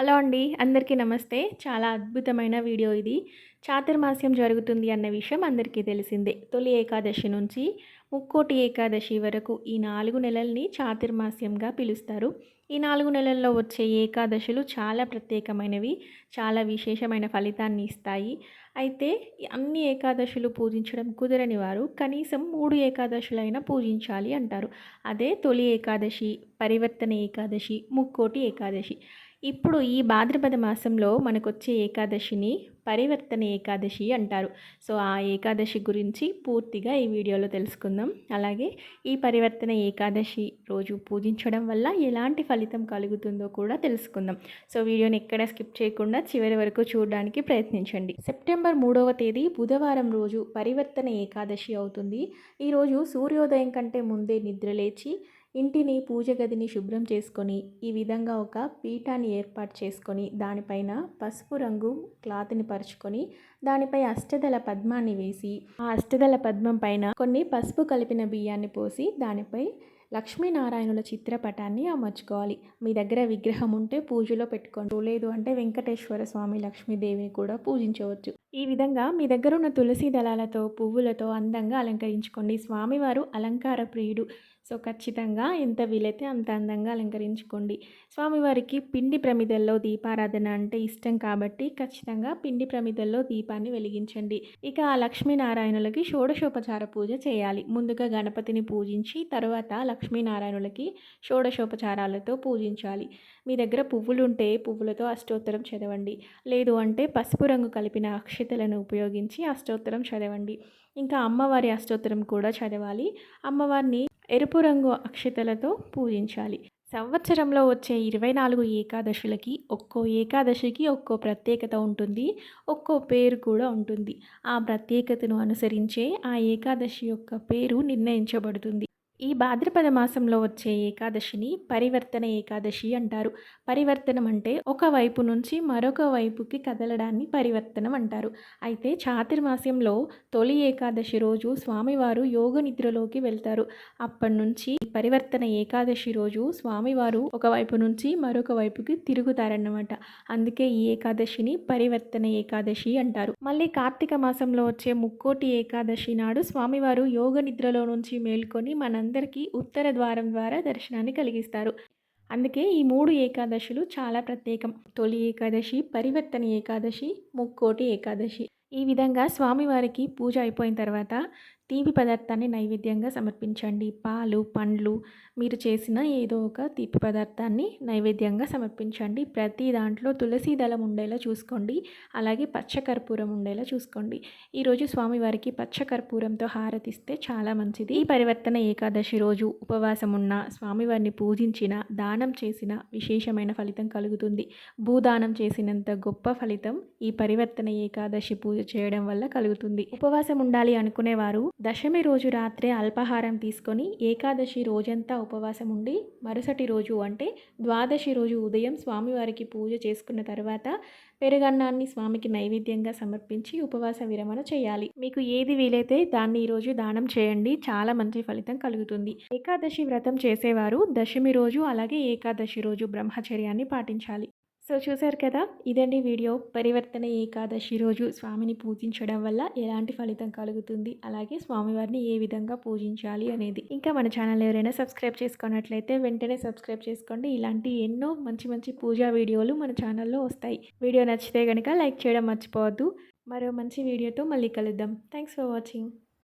Hello అండి అందరికీ నమస్తే. చాలా అద్భుతమైన వీడియో ఇది. చాతుర్మాస్యం జరుగుతుంది అన్న విషయం అందరికీ తెలిసిందే. తొలి ఏకాదశి నుంచి ముక్కోటి ఏకాదశి వరకు ఈ నాలుగు నెలల్ని చాతుర్మాస్యంగా పిలుస్తారు. ఈ నాలుగు నెలల్లో వచ్చే ఏకాదశులు చాలా ప్రత్యేకమైనవి చాలా విశేషమైన ఫలితాన్ని ఇస్తాయి. అయితే అన్ని ఏకాదశులు పూజించడం కుదరని వారు కనీసం మూడు ఏకాదశులైనా పూజించాలి అంటారు. అదే తొలి ఏకాదశి పరివర్తన ఏకాదశి ముక్కోటి ఏకాదశి. ఇప్పుడు ఈ భాద్రపద మాసంలో మనకొచ్చే ఏకాదశిని పరివర్తన ఏకాదశి అంటారు. సో ఆ ఏకాదశి గురించి పూర్తిగా ఈ వీడియోలో తెలుసుకుందాం. అలాగే ఈ పరివర్తన ఏకాదశి రోజు పూజించడం వల్ల ఎలాంటి ఫలితం కలుగుతుందో కూడా తెలుసుకుందాం. సో వీడియోని ఎక్కడ స్కిప్ చేయకుండా చివరి వరకు చూడడానికి ప్రయత్నించండి. సెప్టెంబర్ మూడవ తేదీ బుధవారం రోజు పరివర్తన ఏకాదశి అవుతుంది. ఈరోజు సూర్యోదయం కంటే ముందే నిద్రలేచి ఇంటిని పూజ గదిని శుభ్రం చేసుకొని ఈ విధంగా ఒక పీఠాన్ని ఏర్పాటు చేసుకొని దానిపైన పసుపు రంగు క్లాత్ని పరుచుకొని దానిపై అష్టదల పద్మాన్ని వేసి ఆ అష్టదల పద్మం పైన కొన్ని పసుపు కలిపిన బియ్యాన్ని పోసి దానిపై లక్ష్మీనారాయణుల చిత్రపటాన్ని అమర్చుకోవాలి. మీ దగ్గర విగ్రహం ఉంటే పూజలో పెట్టుకోండి. లేదు అంటే వెంకటేశ్వర స్వామి లక్ష్మీదేవిని కూడా పూజించవచ్చు. ఈ విధంగా మీ దగ్గర ఉన్న తులసి దళాలతో పువ్వులతో అందంగా అలంకరించుకోండి. స్వామివారు అలంకార ప్రియుడు. సో ఖచ్చితంగా ఎంత వీలైతే అంత అందంగా అలంకరించుకోండి. స్వామివారికి పిండి ప్రమిదల్లో దీపారాధన అంటే ఇష్టం కాబట్టి ఖచ్చితంగా పిండి ప్రమిదల్లో దీపాన్ని వెలిగించండి. ఇక ఆ లక్ష్మీనారాయణులకి షోడశోపచార పూజ చేయాలి. ముందుగా గణపతిని పూజించి తర్వాత లక్ష్మీనారాయణులకి షోడశోపచారాలతో పూజించాలి. మీ దగ్గర పువ్వులు ఉంటే పువ్వులతో అష్టోత్తరం చదవండి. లేదు అంటే పసుపు రంగు కలిపిన అక్షతలను ఉపయోగించి అష్టోత్తరం చదవండి. ఇంకా అమ్మవారి అష్టోత్తరం కూడా చదవాలి. అమ్మవారిని ఎరుపు రంగు అక్షతలతో పూజించాలి. సంవత్సరంలో వచ్చే ఇరవై నాలుగు ఏకాదశులకి ఒక్కో ఏకాదశికి ఒక్కో ప్రత్యేకత ఉంటుంది ఒక్కో పేరు కూడా ఉంటుంది. ఆ ప్రత్యేకతను అనుసరించే ఆ ఏకాదశి యొక్క పేరు నిర్ణయించబడుతుంది. ఈ భాద్రపద మాసంలో వచ్చే ఏకాదశిని పరివర్తన ఏకాదశి అంటారు. పరివర్తనం అంటే ఒక వైపు నుంచి మరొక వైపుకి కదలడాన్ని పరివర్తనం అంటారు. అయితే చాతుర్మాస్యంలో తొలి ఏకాదశి రోజు స్వామివారు యోగ నిద్రలోకి వెళ్తారు. అప్పటి నుంచి పరివర్తన ఏకాదశి రోజు స్వామివారు ఒకవైపు నుంచి మరొక వైపుకి తిరుగుతారన్నమాట. అందుకే ఈ ఏకాదశిని పరివర్తన ఏకాదశి అంటారు. మళ్ళీ కార్తీక మాసంలో వచ్చే ముక్కోటి ఏకాదశి నాడు స్వామివారు యోగ నిద్రలో నుంచి మేల్కొని మన అందరికీ ఉత్తర ద్వారం ద్వారా దర్శనాన్ని కలిగిస్తారు. అందుకే ఈ మూడు ఏకాదశులు చాలా ప్రత్యేకం. తొలి ఏకాదశి పరివర్తన ఏకాదశి ముక్కోటి ఏకాదశి. ఈ విధంగా స్వామివారికి పూజ అయిపోయిన తర్వాత తీపి పదార్థాన్ని నైవేద్యంగా సమర్పించండి. పాలు పండ్లు మీరు చేసిన ఏదో ఒక తీపి పదార్థాన్ని నైవేద్యంగా సమర్పించండి. ప్రతి దాంట్లో తులసి దళం ఉండేలా చూసుకోండి. అలాగే పచ్చకర్పూరం ఉండేలా చూసుకోండి. ఈరోజు స్వామివారికి పచ్చకర్పూరంతో హారతిస్తే చాలా మంచిది. ఈ పరివర్తన ఏకాదశి రోజు ఉపవాసం ఉన్న స్వామివారిని పూజించిన దానం చేసిన విశేషమైన ఫలితం కలుగుతుంది. భూదానం చేసినంత గొప్ప ఫలితం ఈ పరివర్తన ఏకాదశి పూజ చేయడం వల్ల కలుగుతుంది. ఉపవాసం ఉండాలి అనుకునేవారు దశమి రోజు రాత్రే అల్పాహారం తీసుకొని ఏకాదశి రోజంతా ఉపవాసం ఉండి మరుసటి రోజు అంటే ద్వాదశి రోజు ఉదయం స్వామివారికి పూజ చేసుకున్న తర్వాత పెరుగన్నాన్ని స్వామికి నైవేద్యంగా సమర్పించి ఉపవాస విరమణ చేయాలి. మీకు ఏది వీలైతే దాన్ని ఈరోజు దానం చేయండి. చాలా మంచి ఫలితం కలుగుతుంది. ఏకాదశి వ్రతం చేసేవారు దశమి రోజు అలాగే ఏకాదశి రోజు బ్రహ్మచర్యాన్ని పాటించాలి. సో చూశారు కదా ఇదండి వీడియో. పరివర్తన ఏకాదశి రోజు స్వామిని పూజించడం వల్ల ఎలాంటి ఫలితం కలుగుతుంది? అలాగే స్వామివారిని ఏ విధంగా పూజించాలి అనేది. ఇంకా మన ఛానల్ ఎవరైనా సబ్స్క్రైబ్ చేసుకున్నట్లయితే వెంటనే సబ్స్క్రైబ్ చేసుకోండి. ఇలాంటి ఎన్నో మంచి మంచి పూజా వీడియోలు మన ఛానల్లో వస్తాయి. వీడియో నచ్చితే కనుక లైక్ చేయడం మర్చిపోవద్దు. మరో మంచి వీడియోతో మళ్ళీ కలుద్దాం. Thanks for watching